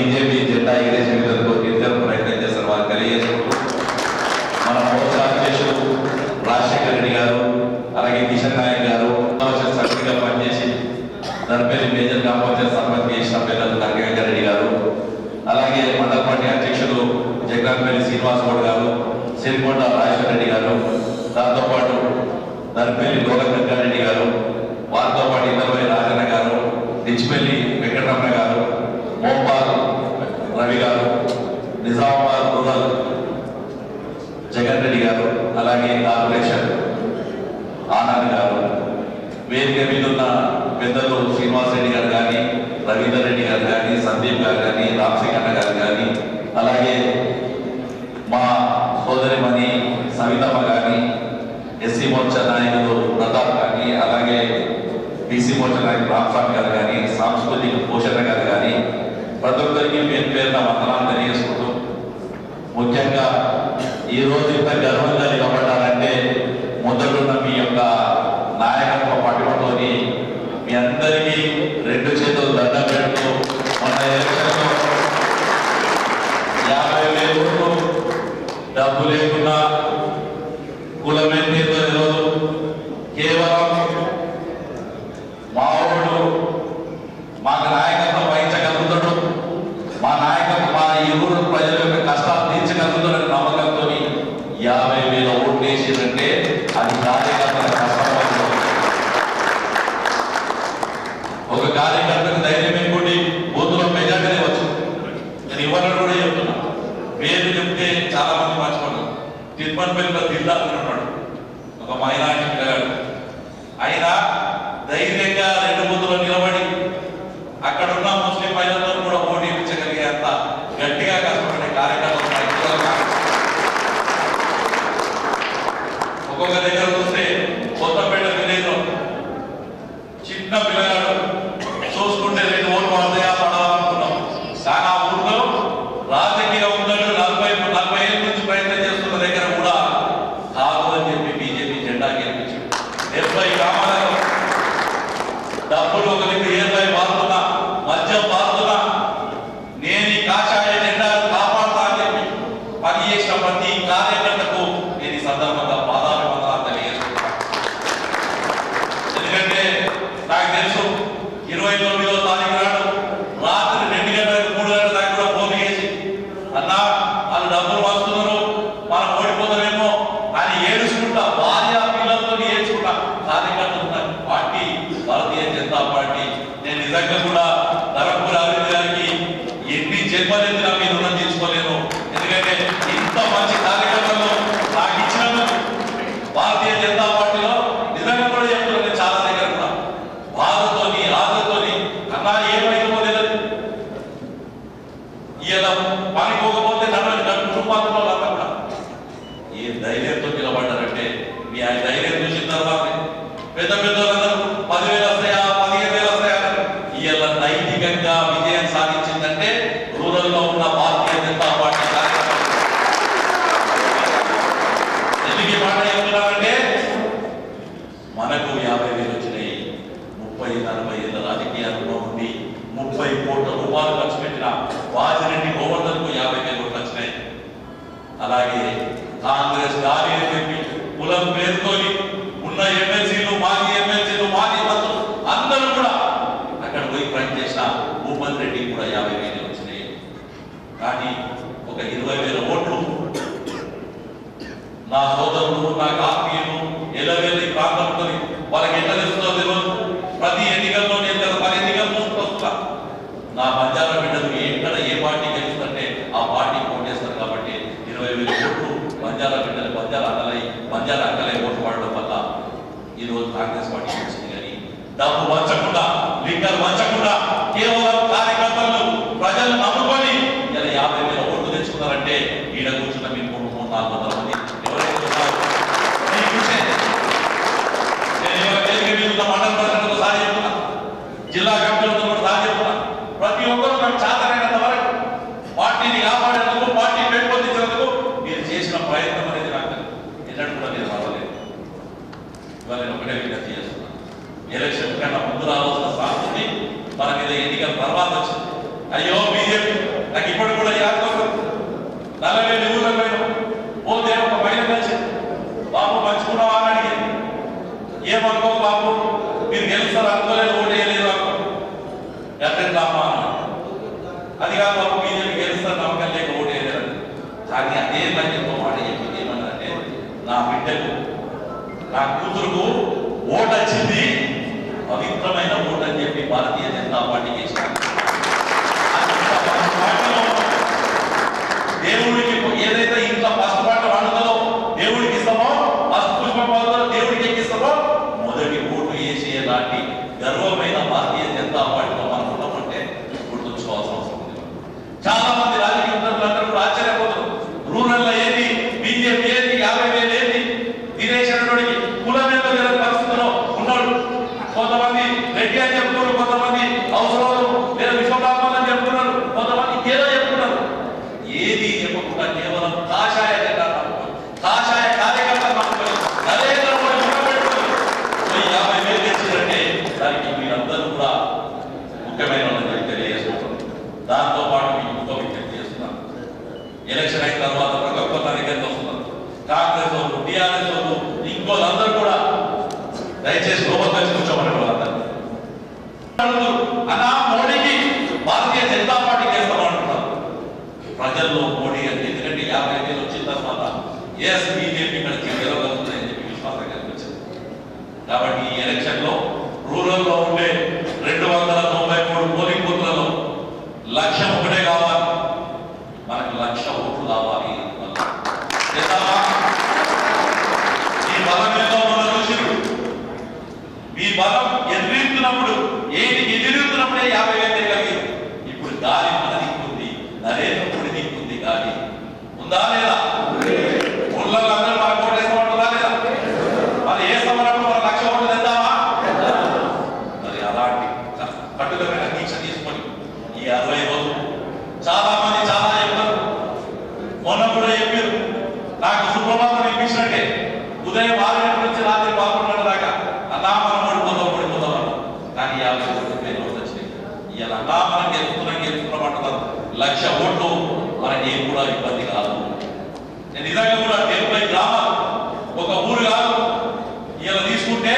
BJP జెండా ఎగిరేసే విధంగా ఇద్దరు ప్రయత్నం చేస్తారు. వారు తెలియజేసుకుంటూ మన ప్రోత్సాహం చేస్తూ రాజశేఖర రెడ్డి గారు అలాగే కిషన్ నాయక్ గారు సభ్యులుగా పనిచేసి దర్పల్లి మేజర్ గ్రామ పంచాయత్ సర్పంచ్ చేసిన పిల్లలు నరకేంద్ర రెడ్డి గారు అలాగే మండల పార్టీ అధ్యక్షులు జగన్పల్లి శ్రీనివాస్ గౌడ్ గారు సిరికొండ రాజశేఖర రెడ్డి గారు. దాంతోపాటు దర్పల్లి లోక ఉన్న పెద్దలు శ్రీనివాస్ రెడ్డి గారు కానీ రవీందర్ రెడ్డి గారు కానీ సందీప్ గారు కానీ రామసింగ్ గారు కానీ అలాగే మా సోదరిమణి సవితమ్మ కానీ ఎస్సీ మోర్చా నాయకులు ప్రతాప్ కానీ అలాగే బీసీ మోర్చా నాయకుడు రామస్వామి గారు కానీ సాంస్కృతిక పోషణ గారు కానీ ప్రతి ఒక్కరికి పేరు పేరున వందనాలు తెలియజేసుకుంటూ ముఖ్యంగా ఈ రోజు ఇంత గర్వంగా నిలబడ్డారంటే మొదలున్న మీ యొక్క నాయకత్వం குலமே Manuel కట్టబడ్డారంటే మీ ఆయన ధైర్యం చూసిన తర్వాతే పెద్ద పెద్ద కానీ ఒక ఇరవై వేల ఓట్లు నా సోదరులు నా ఆత్మీయులు ఎలా వెళ్ళి వాళ్ళకి ఎంత తెలుస్తుందో తెలియదు. ప్రతి ఎన్నికల్లో నేను కదా పది ఎన్నికల్లో వస్తా. నా మధ్యాహ్న బిడ్డలు ఎక్కడ ఏ పార్టీ గెలుస్తుంటే ఆ పార్టీ ఓటేస్తారు కాబట్టి ఇరవై వేల ఓట్లు బంజారా బిడ్డలు మధ్యాహ్న అక్కలై మధ్యాహ్న అక్కలై ఓట్లు పడడం వల్ల ఈరోజు కాంగ్రెస్ పార్టీ వచ్చింది కానీ డబ్బు వంచకుండా లింకలు వంచకుండా కేవలం కార్యకర్తలు ప్రజలు బిడ్డకు నా కూతురుకు ఓటు వచ్చింది. పవిత్రమైన ఓటు అని చెప్పి భారతీయ జనతా పార్టీకి ఇచ్చాను దేవుడికి ele é ఉదయం బాగా నుంచి రాత్రి బాగున్నాడు దాకా అలా మనం ఓడిపోతాం ఓడిపోతాం కానీ యాభై పేరు వచ్చినాయి ఇలా అలా మనం గెలుపుతున్నాం గెలుపుతున్నాం అంటున్నారు లక్ష ఓట్లు మనకి ఏం కూడా ఇబ్బంది కాదు. నేను నిజంగా కూడా డెబ్బై గ్రామాలు ఒక ఊరు కాదు. ఇలా తీసుకుంటే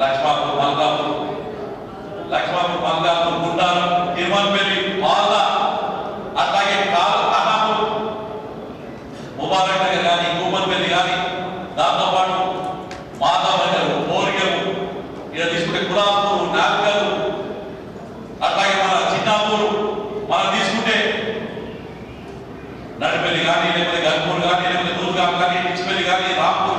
లక్ష్మాపూర్ మల్కాపూర్ లక్ష్మాపూర్ మల్కాపూర్ గుండాలు నిర్మాణం మనం తీసుకుంటే నడిపల్లి కానీ లేకపోతే గల్పూర్ కానీ లేకపోతే నూరుగాం కానీ పిచ్చిపల్లి కానీ రాంపూర్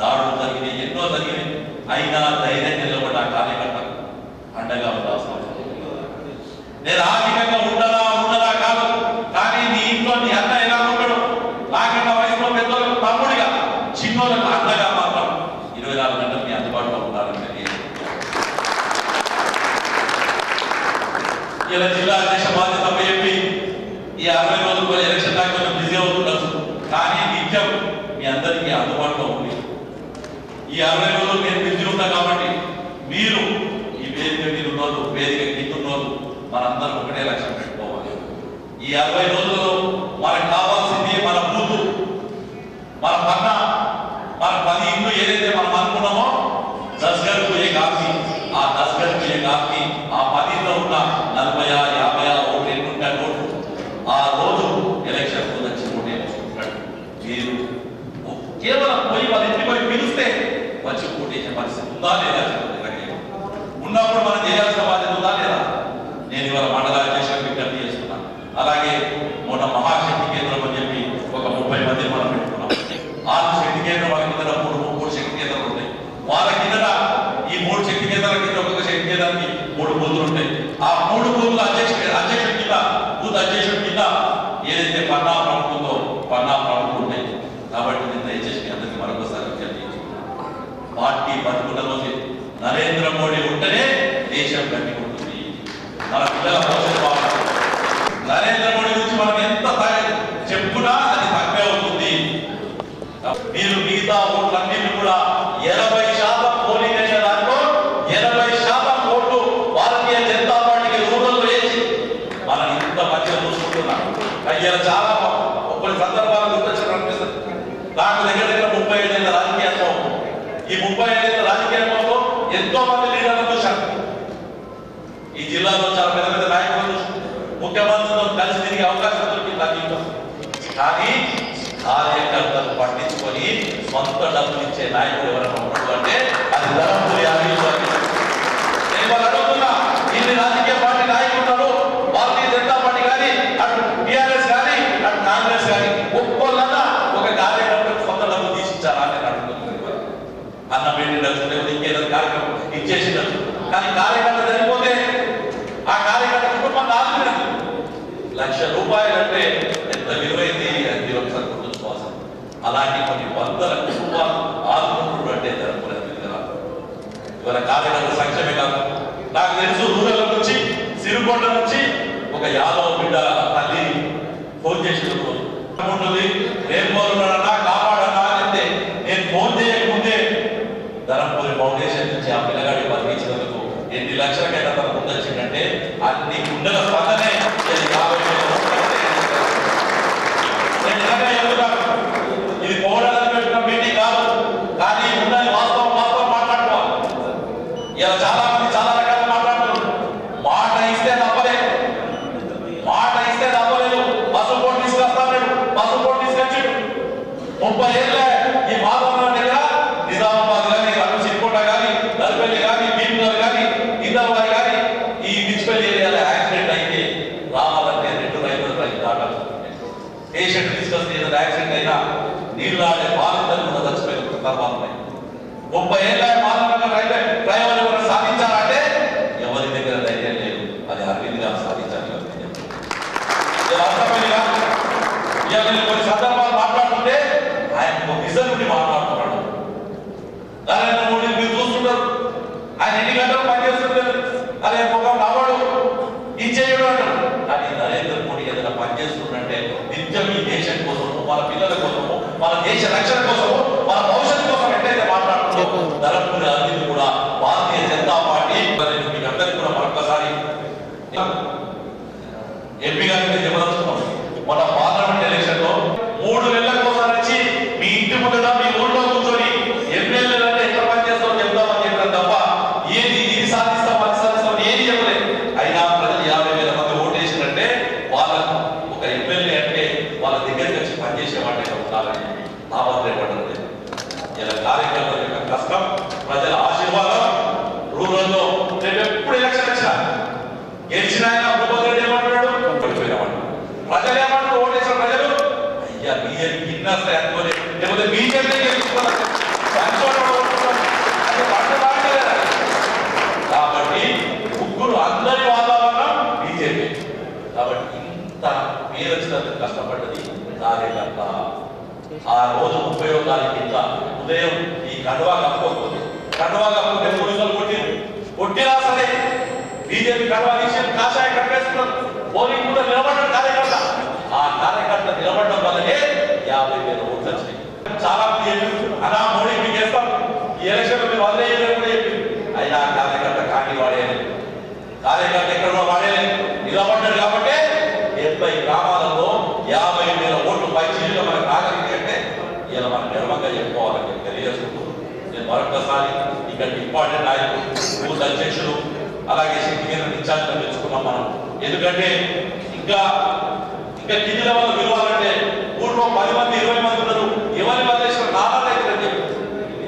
దాడులు జరిగినాయి ఎన్నో జరిగినాయి. అయినా ధైర్యం నిలబడి కార్యకర్తలు అండగా ఉండాల్సిన నేను ఆర్థికంగా ఉండనా ఈ అరవై రోజులు నేను బిజీ ఉంటా కాబట్టి మీరు ఈ వేదిక మీద ఉన్నోళ్ళు వేదిక కిందున్నోళ్ళు మనందరం ఒకటే లక్ష్యం పెట్టుకోవాలి. ఈ అరవై రోజుల్లో మనకు కావాల్సింది మన బూతు మన పన్న మన పది ఇల్లు ఏదైతే మనం అనుకున్నామో దస్గర్ పోయే కాఫీ ఆ దస్గర్ పోయే కాఫీ మూడు బూతులు ఉంటాయి. ఆ మూడు బూతుల అధ్యక్ష అధ్యక్షుడి కింద బూత్ అధ్యక్షుడి కింద ఏదైతే పన్నా ప్రముఖుందో పన్నా ప్రముఖ ఉంటాయి. కాబట్టి నేను దయచేసి మీ అందరికీ మరొకసారి పార్టీ బతుకున్న రోజు నరేంద్ర మోడీ ఉంటేనే దేశం గట్టి ఉంటుంది. మన పిల్లల కానీ కార్యకర్తలు పట్టించుకొని సొంత డబ్బులు ఇచ్చే నాయకులు ఎవరైనా ఉండదు అంటే అది ధరములు యాభై కానీ కానీ కాంగ్రెస్ కానీ ఒక సొంత అన్న పెళ్ళి డబ్బులు ఇంకేదో కార్యక్రమం ఇచ్చేసి కానీ కార్యక్రమం అలాంటి కొన్ని వందల కుటుంబాలు ఆత్మహత్యలు అంటే జరుపుకునే ఇవాళ కార్యకర్త సంక్షేమే కాదు. నాకు తెలుసు రూరల్ నుంచి సిరికొండ నుంచి ఒక యాదవ బిడ్డ తల్లి ఫోన్ చేసిన రోజు రేపు 要砸了 Échala, échala, por favor. ప్రజల ఆశీర్వాదం రూరల్లో రేపు ఎప్పుడు ఎలక్షన్ వచ్చినా గెలిచిన ఆయన ప్రజలు ఏమంటారు ఓటేసిన ప్రజలు? అయ్యా బిఎన్ కింద వస్తాయి లేకపోతే బీజేపీ కాబట్టి ముగ్గురు అందరి వాతావరణం బీజేపీ. కాబట్టి ఇంత మీరు వచ్చినంత కష్టపడ్డది కార్యకర్త ఆ రోజు ముప్పై తారీఖు ఉదయం ఈ కడవ కప్పుకోకూడదు. కండువా పుట్టే పోలీసులు కొట్టిరు. కొట్టినా సరే బీజేపీ కండువా తీసి కాషాయ కట్టేస్తున్నారు పోలింగ్ కూడా నిలబడ్డారు కార్యకర్త. ఆ కార్యకర్త నిలబడడం వల్లనే యాభై వేల ఓట్లు వచ్చినాయి. చాలా మంది చెప్పారు, అన్నా మోడీ మీకు చేస్తాం ఈ ఎలక్షన్ మీరు వదిలేయలేదు కూడా చెప్పి అయినా కార్యకర్త కాని వాడేది కార్యకర్త ఎక్కడో వాడేది నిలబడ్డారు కాబట్టి డెబ్బై గ్రామాలలో యాభై వేల ఓట్లు పైచీలుగా మనకు రాగలిగింది అంటే ఇలా మనం గర్వంగా చెప్పుకోవాలని చెప్పి తెలియజేసుకుంటూ నేను మరొకసారి ఇక్కడ ఇంపార్టెంట్ నాయకులు బూత్ అధ్యక్షులు అలాగే శక్తి కేంద్రం ఇన్ఛార్జ్గా తెచ్చుకున్నాం మనం. ఎందుకంటే ఇంకా ఇంకా కింది లెవెల్ విలువాలంటే ఊళ్ళో పది మంది ఇరవై మంది ఉన్నారు ఎవరి వదిలేసిన నానా దగ్గర చెప్పి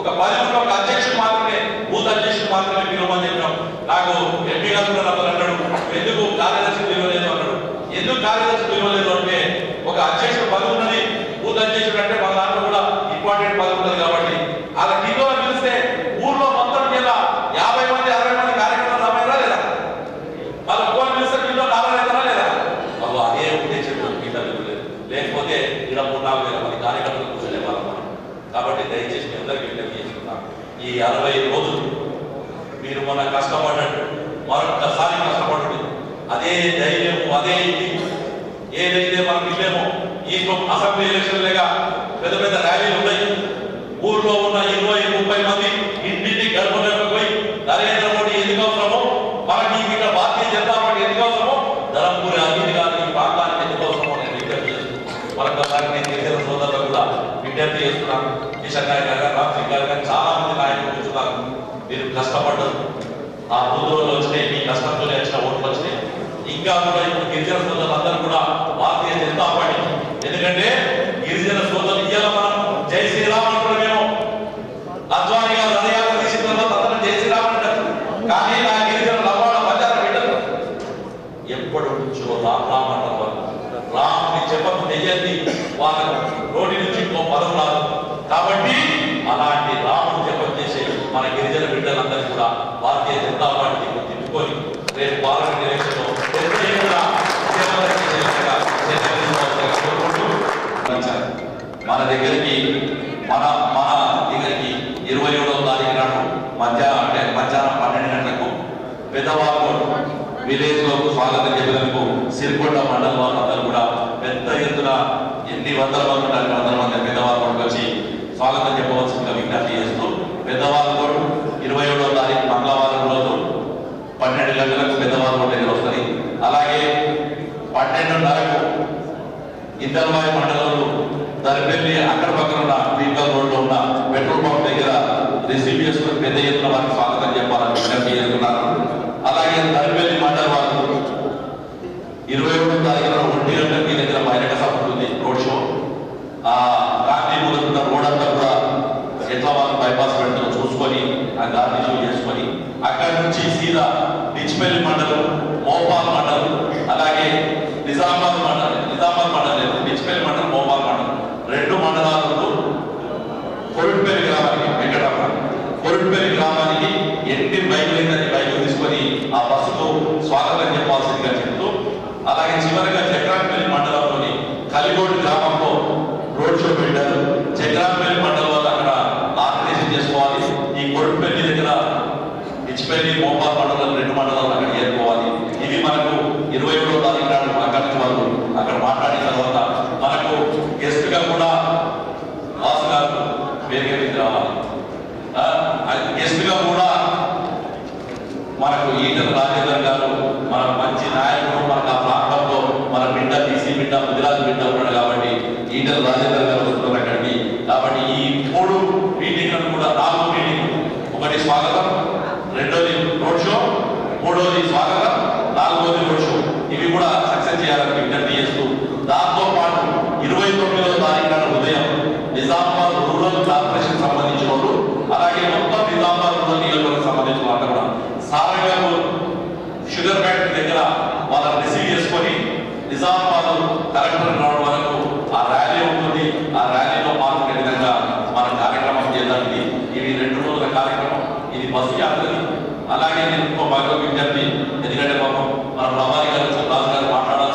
ఒక పది మంది ఒక అధ్యక్షుడు మాత్రమే బూత్ అధ్యక్షుడు మాత్రమే పిలవమని చెప్పినాం నాకు ఎంపీ గారు కూడా నాతో అన్నాడు ఎందుకు కార్యదర్శి పిలవలేదు అన్నాడు ఎందుకు కార్యదర్శి పిలవలేదు అంటే ఒక అధ్యక్షుడు పదవి ఉన్నది బూత్ అధ్యక్షుడు అంటే మన దాంట్లో కూడా ఇంపార్టెంట్ పదవి ఉన్నది కాబట్టి అలా కింద పిలిస్తే ఊర్లో మొత్తం కింద యాభై మంది అరవై మంది కార్యక్రమాలు సమయంలో లేదా వాళ్ళు ఒక్కొక్క పిలిస్తే కింద నలభై అవుతారా లేదా వాళ్ళు అదే ఉద్దేశంతో కింద పిలవలేదు లేకపోతే ఇలా మూడు నాలుగు వేల మంది కార్యకర్తలు కూర్చొని వాళ్ళం మనం కాబట్టి దయచేసి మీ అందరికీ విజ్ఞప్తి చేస్తున్నాం ఈ అరవై రోజులు మీరు మన కష్టపడ్డట్టు మరొకసారి కష్టపడ్డట్టు అదే ధైర్యం అదే ఇది ఏదైతే మనం ఇల్లేమో ఈ అసెంబ్లీ ఎలక్షన్ లేక పెద్ద పెద్ద ర్యాలీలు ఉన్నాయి. ఊర్లో ఉన్న ఇరవై ముప్పై మంది ఇంటింటి గడప పోయి నరేంద్ర మోడీ ఎందుకు అవసరమో మనకి ఇక్కడ భారతీయ జనతా పార్టీ ఎందుకు అవసరమో ధరంపూరి అభివృద్ధి కానీ ఈ ప్రాంతానికి ఎందుకు అవసరమో నేను విజ్ఞప్తి చేస్తున్నాను. మరొకసారి నేను గిరిజన సోదరులు కూడా విజ్ఞప్తి చేస్తున్నాను. కిషన్ నాయక్ గారు రామ్ సింగ్ గారు కానీ చాలా మంది నాయకులు కూర్చున్నారు. మీరు కష్టపడ్డారు. ఆ బుద్ధులు వచ్చినాయి మీ కష్టంతోనే వచ్చిన ఓట్లు వచ్చినాయి. ఇంకా కూడా ఇప్పుడు గిరిజన సోదరులు అందరూ కూడా భారతీయ జనతా పార్టీ ఎందుకంటే గిరిజన సోదరులు ఇయ్యాల మనం. జై శ్రీరామ్ అంటున్నామేమో అద్వాని గారు రథయాత్ర తీసిన తర్వాత అందరం జై శ్రీరామ్ అంటారు కానీ నా గిరిజన లవాడ బంజారా బిడ్డలు ఎప్పటి నుంచో రామ్ రామ్ అంటారు రామ్ని చెప్పకు నెయ్యండి వాళ్ళకు నోటి నుంచి ఇంకో పదం రాదు. కాబట్టి అలాంటి రాముడు జపం చేసే మన గిరిజన బిడ్డలందరూ కూడా భారతీయ జనతా పార్టీ తిప్పుకొని రేపు పార్లమెంట్ ఎలక్షన్లో కూడా ముఖ్యమంత్రి చేసే విధంగా చర్యలు కోరుకుంటూ పంపించారు. మన దగ్గరికి మన మన దగ్గరికి ఇరవై ఏడవ తారీఖు నాడు మధ్యాహ్నం అంటే మధ్యాహ్నం పన్నెండు గంటలకు పెద్దవాళ్ళు విలేజ్లో స్వాగతం చెప్పినందుకు సిరికొండ మండల వాళ్ళందరూ కూడా పెద్ద ఎత్తున ఎన్ని వందల మంది ఉంటారు వందల మంది పెద్దవాళ్ళు వచ్చి స్వాగతం చెప్పవలసిందిగా విజ్ఞప్తి చేస్తూ పెద్దవాళ్ళు కూడా ఇరవై ఏడవ తారీఖు మంగళవారం రోజు పన్నెండు గంటలకు పెద్దవాళ్ళు దగ్గర వస్తుంది. అలాగే పన్నెండున్నరకు ఇందర్వాయి మండలంలో దరిపెల్లి అక్కడ పక్కన ఉన్న పీకల్ రోడ్లో ఉన్న పెట్రోల్ పంప్ దగ్గర రిసీవ్ చేసుకుని పెద్ద ఎత్తున వారికి స్వాగతం చెప్పాలని విజ్ఞప్తి చేస్తున్నారు. అలాగే దరిపెల్లి మండలం ఇరవై ఒకటి తారీఖున ఒంటి గంటకి దగ్గర బహిరంగ సభ ఉంటుంది రోడ్ షో. ఆ గాంధీ మూలకున్న రోడ్ అంతా కూడా ఎట్లా వాళ్ళు బైపాస్ పెడతారో చూసుకొని ఆ గాంధీ షో చేసుకొని. అక్కడి నుంచి సీదా డిచ్పల్లి మండలం మోపాల్ మండలం అలాగే నిజామాబాద్ మండలం నిజామాబాద్ మండలం లేదు డిచ్పల్లి మండలం మోపాల్ మండలం రెండు మండలాలలో కొరుట్పల్లి గ్రామానికి వెంకటరమణ కొరుట్పల్లి గ్రామానికి ఎన్ని బైకులు అయిందని బైకులు తీసుకొని ఆ బస్సుకు స్వాగతం చెప్పాల్సిందిగా చెప్తూ అలాగే చివరిగా చక్రాంపల్లి మండలంలోని కలిగోడు గ్రామంలో రోడ్ షో పెట్టారు చక్రాంపల్లి మండలం వాళ్ళు అక్కడ ఆర్గనైజేషన్ చేసుకోవాలి ఈ కొరుట్పల్లి దగ్గర ఇచ్చిపల్లి మండలం రెండు మండలాలు అక్కడ చేరుకోవాలి. ఇవి మనకు ఇరవై ఏడో తారీఖు నాడు అక్కడి నుంచి అక్కడ మాట్లాడిన తర్వాత మనకు గెస్ట్గా కూడా వాసు గారు వేరే రావాలి. గెస్ట్గా కూడా మనకు ఈటల రాజేందర్ గారు మన మంచి నాయకుడు. మనకు ఆ ప్రాంతంలో మన బిడ్డ బీసీ బిడ్డ ముదిరాజు బిడ్డ ఉన్నాడు కాబట్టి ఈటల రాజేందర్ గారు బస్సు యాత్రని అలాగే నేను ఇంకో భాగం విజ్ఞప్తి ఎందుకంటే పాపం మన ప్రభావి గారు రాజు గారు మాట్లాడాలి.